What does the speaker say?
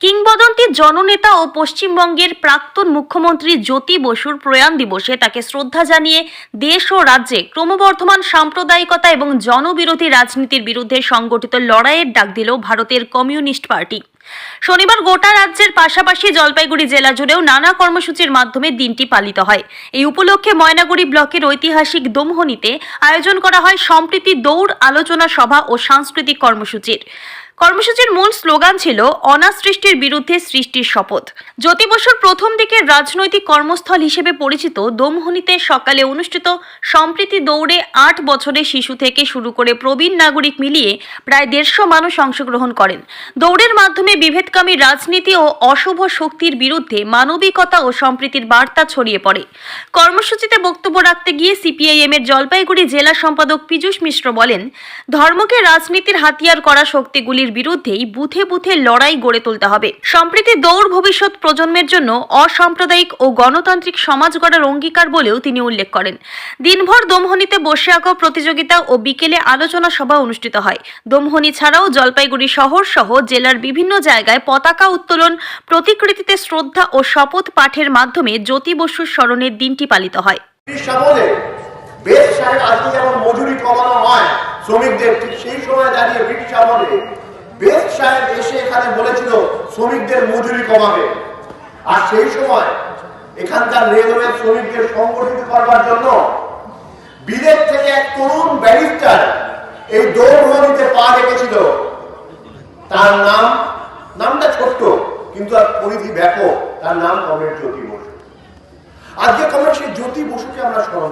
কিংবদন্তি জননেতা ও পশ্চিমবঙ্গের প্রাক্তন মুখ্যমন্ত্রী জ্যোতি বসুর প্রয়াণ দিবসে তাকে শ্রদ্ধা জানিয়ে দেশ ও রাজ্যে ক্রমবর্ধমান সাম্প্রদায়িকতা এবং জনবিরোধী রাজনীতির বিরুদ্ধে সংগঠিত লড়াইয়ের ডাক দিল ভারতের কমিউনিস্ট পার্টি। শনিবার গোটা রাজ্যের পাশাপাশি জলপাইগুড়ি জেলা জুড়েও নানা কর্মসূচির মাধ্যমে দিনটি পালিত হয়। এই উপলক্ষে ময়নাগুড়ি ব্লকের ঐতিহাসিক দমহনিতে আয়োজন করা হয় সম্প্রীতি দৌড়, আলোচনা সভা ও সাংস্কৃতিক কর্মসূচির। কর্মসূচির মূল স্লোগান ছিল অনাসৃষ্টির বিরুদ্ধে সৃষ্টির শপথ। জ্যোতি বসুর প্রথম দিকের রাজনৈতিক কর্মস্থল হিসেবে পরিচিত দমহনিতে সকালে অনুষ্ঠিত সম্প্রীতি দৌড়ে আট বছরের শিশু থেকে শুরু করে প্রবীণ নাগরিক মিলিয়ে প্রায় দেড়শো মানুষ অংশগ্রহণ করেন। দৌড়ের মাধ্যমে বিভেদকামী রাজনীতি ও অশুভ শক্তির বিরুদ্ধে মানবিকতা ও সম্প্রীতির বার্তা ছড়িয়ে পড়ে। কর্মসূচিতে বক্তব্য রাখতে গিয়ে সিপিআইএম এর জলপাইগুড়ি জেলা সম্পাদক পীযূষ মিশ্র বলেন, ধর্মকে রাজনীতির হাতিয়ার করা শক্তিগুলির বিরুদ্ধেই বুথে বুথে লড়াই গড়ে তুলতে হবে। সম্প্রীতি দৌড় ভবিষ্যৎ প্রজন্মের জন্য অসাম্প্রদায়িক ও গণতান্ত্রিক সমাজ গড়ার অঙ্গীকার বলেও তিনি উল্লেখ করেন। দিনভর দমহনিতে বসে আঁকা প্রতিযোগিতা ও বিকেলে আলোচনা সভা অনুষ্ঠিত হয়। দমহনি ছাড়াও জলপাইগুড়ি শহর সহ জেলার বিভিন্ন জায়গায় পতাকা উত্তোলন, প্রতিকৃতিতে শ্রদ্ধা ও শপথ পাঠের মাধ্যমে জ্যোতি বসুর স্মরণের দিনটি পালিত হয়। বেশ আজকে যেমন মজুরি কমানো হয় শ্রমিকদের, ঠিক সেই সময় দাঁড়িয়ে ব্রিটিশ আমলে সাহেব এসে এখানে বলেছিল, শ্রমিকদের মজুরি কমাবে। আর সেই সময় এখানকার রেলওয়ে শ্রমিকদের সংগঠিত করবার জন্য বিলেত থেকে এক তরুণ ব্যারিস্টার এই দৌড়নিতে পা রেখেছিল। তার নাম, নামটা ছোট্ট, কিন্তু আর পরিধি ব্যাপক। তার নাম কমরেড জ্যোতি বসু। আজকে কমরেড সেই জ্যোতি বসুকে আমরা স্মরণ